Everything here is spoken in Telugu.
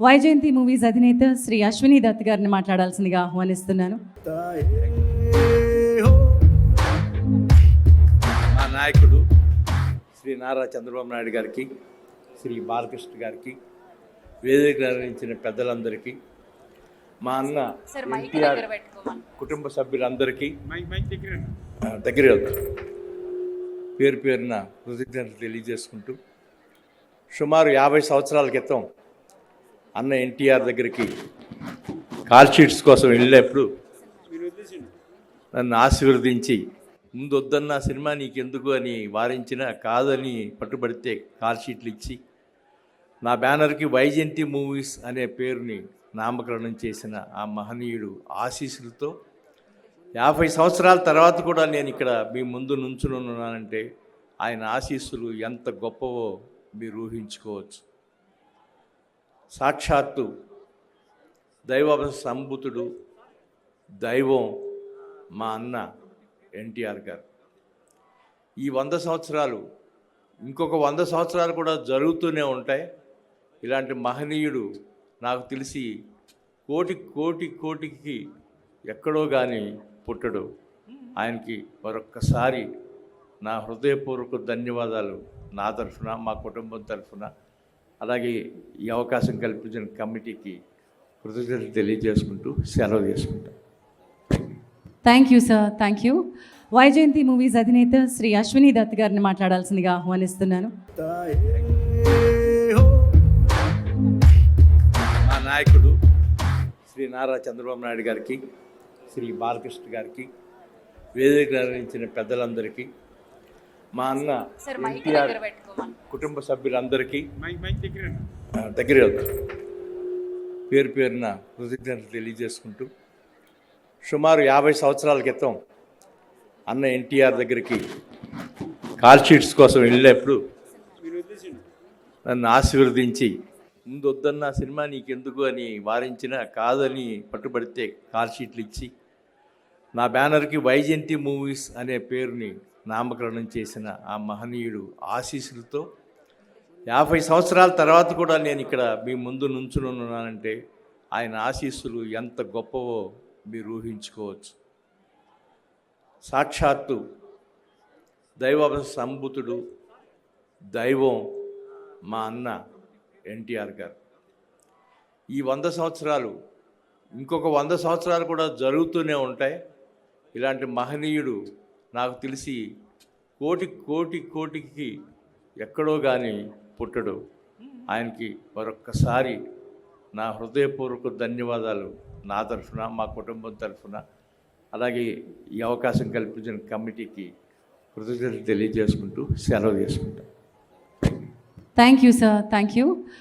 వైజయంతి మూవీస్ అధినేత శ్రీ అశ్విని దత్ గారిని మాట్లాడాల్సిందిగా ఆహ్వానిస్తున్నాను. మా నాయకుడు శ్రీ నారా చంద్రబాబు నాయుడు గారికి శ్రీ బాలకృష్ణ గారికి వేదిక నిర్వహించిన పెద్దలందరికీ మా అన్న ఎన్టీఆర్ కుటుంబ సభ్యులందరికీ దగ్గర. పేరు పేరున కృతజ్ఞతలు తెలియజేసుకుంటూ సుమారు యాభై సంవత్సరాల క్రితం అన్న ఎన్టీఆర్ దగ్గరికి కాల్ షీట్స్ కోసం వెళ్ళినప్పుడు నన్ను ఆశీర్వదించి ముందు వద్దన్న సినిమా నీకెందుకు అని వారించిన కాదని పట్టుబడితే కాల్ షీట్లు ఇచ్చి నా బ్యానర్కి వైజయంతి మూవీస్ అనే పేరుని నామకరణం చేసిన ఆ మహనీయుడు ఆశీస్సులతో యాభై సంవత్సరాల తర్వాత కూడా నేను ఇక్కడ మీ ముందు నుంచుని ఉన్నానంటే ఆయన ఆశీస్సులు ఎంత గొప్పవో మీరు ఊహించుకోవచ్చు. సాక్షాత్తు దైవ సంబుతుడు దైవం మా అన్న ఎన్టీఆర్ గారు. ఈ వంద సంవత్సరాలు ఇంకొక వంద సంవత్సరాలు కూడా జరుగుతూనే ఉంటాయి. ఇలాంటి మహనీయుడు నాకు తెలిసి కోటి కోటి కోటికి ఎక్కడో కానీ పుట్టడు. ఆయనకి మరొక్కసారి నా హృదయపూర్వక ధన్యవాదాలు. నా తరఫున మా కుటుంబం తరఫున అలాగే ఈ అవకాశం కల్పించిన కమిటీకి కృతజ్ఞతలు తెలియజేసుకుంటూ సెలవు చేసుకుంటాను thank you sir thank you Vyjayanthi movies అధినేత శ్రీ అశ్విని దత్ గారిని మాట్లాడాల్సిందిగా ఆహ్వానిస్తున్నాను. మా నాయకుడు శ్రీ నారా చంద్రబాబు నాయుడు గారికి శ్రీ బాలకృష్ణ గారికి వేదిక నిర్వహించిన పెద్దలందరికీ మా అన్న ఎన్టీఆర్ కుటుంబ సభ్యులందరికీ దగ్గర. పేరు పేరున కృతజ్ఞతలు తెలియజేసుకుంటూ సుమారు యాభై సంవత్సరాల క్రితం అన్న ఎన్టీఆర్ దగ్గరికి కాల్ షీట్స్ కోసం వెళ్ళినప్పుడు నన్ను ఆశీర్వదించి ముందు వద్దన్న సినిమా నీకెందుకు అని వారించిన కాదని పట్టుబడితే కాల్ షీట్లు ఇచ్చి నా బ్యానర్కి వైజయంతి మూవీస్ అనే పేరుని నామకరణం చేసిన ఆ మహనీయుడు ఆశీస్సులతో యాభై సంవత్సరాల తర్వాత కూడా నేను ఇక్కడ మీ ముందు నుంచుని ఉన్నానంటే ఆయన ఆశీస్సులు ఎంత గొప్పవో మీరు ఊహించుకోవచ్చు. సాక్షాత్తు దైవ సంబుతుడు దైవం మా అన్న ఎన్టీఆర్ గారు. ఈ వంద సంవత్సరాలు ఇంకొక వంద సంవత్సరాలు కూడా జరుగుతూనే ఉంటాయి. ఇలాంటి మహనీయుడు నాకు తెలిసి కోటి కోటి కోటికి ఎక్కడో కానీ పుట్టడు. ఆయనకి మరొక్కసారి నా హృదయపూర్వక ధన్యవాదాలు నా తరఫున మా కుటుంబం తరఫున. అలాగే ఈ అవకాశం కల్పించిన కమిటీకి కృతజ్ఞతలు తెలియజేసుకుంటూ సెలవు చేసుకుంటాను thank you sir thank you